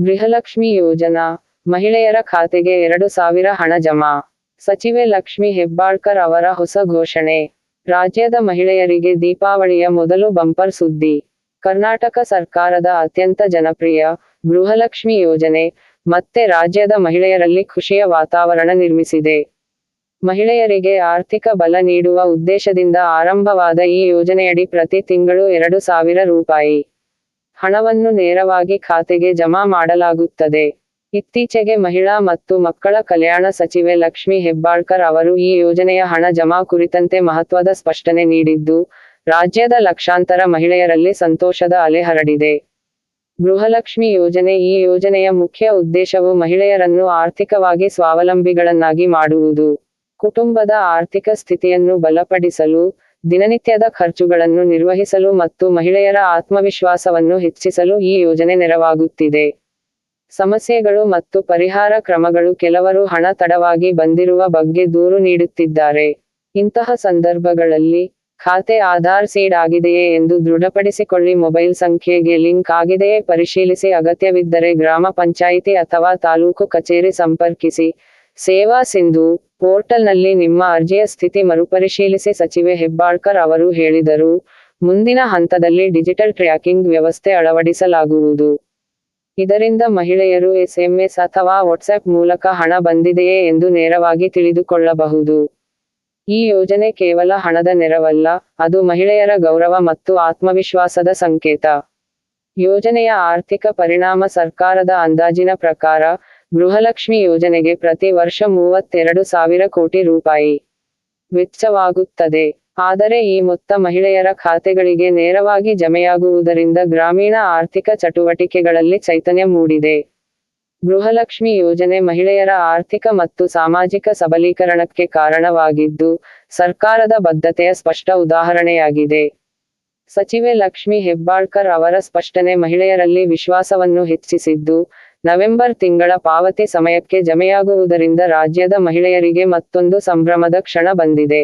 ಗೃಹಲಕ್ಷ್ಮಿ ಯೋಜನಾ ಮಹಿಳೆಯರ ಖಾತೆಗೆ ಎರಡು ಸಾವಿರ ಹಣ ಜಮಾ. ಸಚಿವೆ ಲಕ್ಷ್ಮಿ ಹೆಬ್ಬಾಳ್ಕರ್ ಅವರ ಹೊಸ ಘೋಷಣೆ. ರಾಜ್ಯದ ಮಹಿಳೆಯರಿಗೆ ದೀಪಾವಳಿಯ ಮೊದಲು ಬಂಪರ್ ಸುದ್ದಿ. ಕರ್ನಾಟಕ ಸರ್ಕಾರದ ಅತ್ಯಂತ ಜನಪ್ರಿಯ ಗೃಹಲಕ್ಷ್ಮಿ ಯೋಜನೆ ಮತ್ತೆ ರಾಜ್ಯದ ಮಹಿಳೆಯರಲ್ಲಿ ಖುಷಿಯ ವಾತಾವರಣ ನಿರ್ಮಿಸಿದೆ. ಮಹಿಳೆಯರಿಗೆ ಆರ್ಥಿಕ ಬಲ ನೀಡುವ ಉದ್ದೇಶದಿಂದ ಆರಂಭವಾದ ಈ ಯೋಜನೆಯಡಿ ಪ್ರತಿ ತಿಂಗಳು ಎರಡು ಸಾವಿರ ರೂಪಾಯಿ ಹಣವನ್ನು ನೇರವಾಗಿ ಖಾತೆಗೆ ಜಮಾ ಮಾಡಲಾಗುತ್ತದೆ. ಇತ್ತೀಚೆಗೆ ಮಹಿಳಾ ಮತ್ತು ಮಕ್ಕಳ ಕಲ್ಯಾಣ ಸಚಿವೆ ಲಕ್ಷ್ಮಿ ಹೆಬ್ಬಾಳ್ಕರ್ ಅವರು ಈ ಯೋಜನೆಯ ಹಣ ಜಮಾ ಕುರಿತಂತೆ ಮಹತ್ವದ ಸ್ಪಷ್ಟನೆ ನೀಡಿದ್ದು, ರಾಜ್ಯದ ಲಕ್ಷಾಂತರ ಮಹಿಳೆಯರಲ್ಲಿ ಸಂತೋಷದ ಅಲೆ ಹರಡಿದೆ. ಗೃಹಲಕ್ಷ್ಮಿ ಯೋಜನೆ ಈ ಯೋಜನೆಯ ಮುಖ್ಯ ಉದ್ದೇಶವು ಮಹಿಳೆಯರನ್ನು ಆರ್ಥಿಕವಾಗಿ ಸ್ವಾವಲಂಬಿಗಳನ್ನಾಗಿ ಮಾಡುವುದು. ಕುಟುಂಬದ ಆರ್ಥಿಕ ಸ್ಥಿತಿಯನ್ನು ಬಲಪಡಿಸಲು ದಿನನಿತ್ಯದ ಖರ್ಚುಗಳನ್ನು ನಿರ್ವಹಿಸಲು ಮತ್ತು ಮಹಿಳೆಯರ ಆತ್ಮವಿಶ್ವಾಸವನ್ನು ಹೆಚ್ಚಿಸಲು ಈ ಯೋಜನೆ ನೆರವಾಗುತ್ತಿದೆ. ಸಮಸ್ಯೆಗಳು ಮತ್ತು ಪರಿಹಾರ ಕ್ರಮಗಳು ಕೆಲವರು ಹಣ ತಡವಾಗಿ ಬಂದಿರುವ ಬಗ್ಗೆ ದೂರು ನೀಡುತ್ತಿದ್ದಾರೆ. ಇಂತಹ ಸಂದರ್ಭಗಳಲ್ಲಿ ಖಾತೆ ಆಧಾರ್ ಸೀಡ್ ಆಗಿದೆಯೇ ಎಂದು ದೃಢಪಡಿಸಿಕೊಳ್ಳಿ ಮೊಬೈಲ್ ಸಂಖ್ಯೆಗೆ ಲಿಂಕ್ ಆಗಿದೆಯೇ ಪರಿಶೀಲಿಸಿ. ಅಗತ್ಯವಿದ್ದರೆ ಗ್ರಾಮ ಪಂಚಾಯಿತಿ ಅಥವಾ ತಾಲೂಕು ಕಚೇರಿ ಸಂಪರ್ಕಿಸಿ. ಸೇವಾ ಸಿಂಧು, ಪೋರ್ಟಲ್ನಲ್ಲಿ ನಿಮ್ಮ ಅರ್ಜಿಯ ಸ್ಥಿತಿ ಮರುಪರಿಶೀಲಿಸಿ ಸಚಿವೆ ಹೆಬ್ಬಾಳ್ಕರ್ ಅವರು ಹೇಳಿದರು. ಮುಂದಿನ ಹಂತದಲ್ಲಿ ಡಿಜಿಟಲ್ ಟ್ರ್ಯಾಕಿಂಗ್ ವ್ಯವಸ್ಥೆ ಅಳವಡಿಸಲಾಗುವುದು. ಇದರಿಂದ ಮಹಿಳೆಯರು ಎಸ್ಎಂಎಸ್ ಅಥವಾ ವಾಟ್ಸ್ಆಪ್ ಮೂಲಕ ಹಣ ಬಂದಿದೆಯೇ ಎಂದು ನೇರವಾಗಿ ತಿಳಿದುಕೊಳ್ಳಬಹುದು. ಈ ಯೋಜನೆ ಕೇವಲ ಹಣದ ನೆರವಲ್ಲ, ಅದು ಮಹಿಳೆಯರ ಗೌರವ ಮತ್ತು ಆತ್ಮವಿಶ್ವಾಸದ ಸಂಕೇತ. ಯೋಜನೆಯ ಆರ್ಥಿಕ ಪರಿಣಾಮ ಸರ್ಕಾರದ ಅಂದಾಜಿನ ಪ್ರಕಾರ ಗೃಹಲಕ್ಷ್ಮಿ ಯೋಜನೆಗೆ ಪ್ರತಿ ವರ್ಷ ಮೂವತ್ತೆರಡು ಸಾವಿರ ಕೋಟಿ ರೂಪಾಯಿ ವೆಚ್ಚವಾಗುತ್ತದೆ. ಆದರೆ ಈ ಮೊತ್ತ ಮಹಿಳೆಯರ ಖಾತೆಗಳಿಗೆ ನೇರವಾಗಿ ಜಮೆಯಾಗುವುದರಿಂದ ಗ್ರಾಮೀಣ ಆರ್ಥಿಕ ಚಟುವಟಿಕೆಗಳಲ್ಲಿ ಚೈತನ್ಯ ಮೂಡಿದೆ. ಗೃಹಲಕ್ಷ್ಮಿ ಯೋಜನೆ ಮಹಿಳೆಯರ ಆರ್ಥಿಕ ಮತ್ತು ಸಾಮಾಜಿಕ ಸಬಲೀಕರಣಕ್ಕೆ ಕಾರಣವಾಗಿದ್ದು, ಸರ್ಕಾರದ ಬದ್ಧತೆಯ ಸ್ಪಷ್ಟ ಉದಾಹರಣೆಯಾಗಿದೆ. ಸಚಿವೆ ಲಕ್ಷ್ಮಿ ಹೆಬ್ಬಾಳ್ಕರ್ ಅವರ ಸ್ಪಷ್ಟನೆ ಮಹಿಳೆಯರಲ್ಲಿ ವಿಶ್ವಾಸವನ್ನು ಹೆಚ್ಚಿಸಿದ್ದು ನವೆಂಬರ್ ತಿಂಗಳ ಪಾವತಿ ಸಮಯಕ್ಕೆ ಜಮೆಯಾಗುವುದರಿಂದ ರಾಜ್ಯದ ಮಹಿಳೆಯರಿಗೆ ಮತ್ತೊಂದು ಸಂಭ್ರಮದ ಕ್ಷಣ ಬಂದಿದೆ.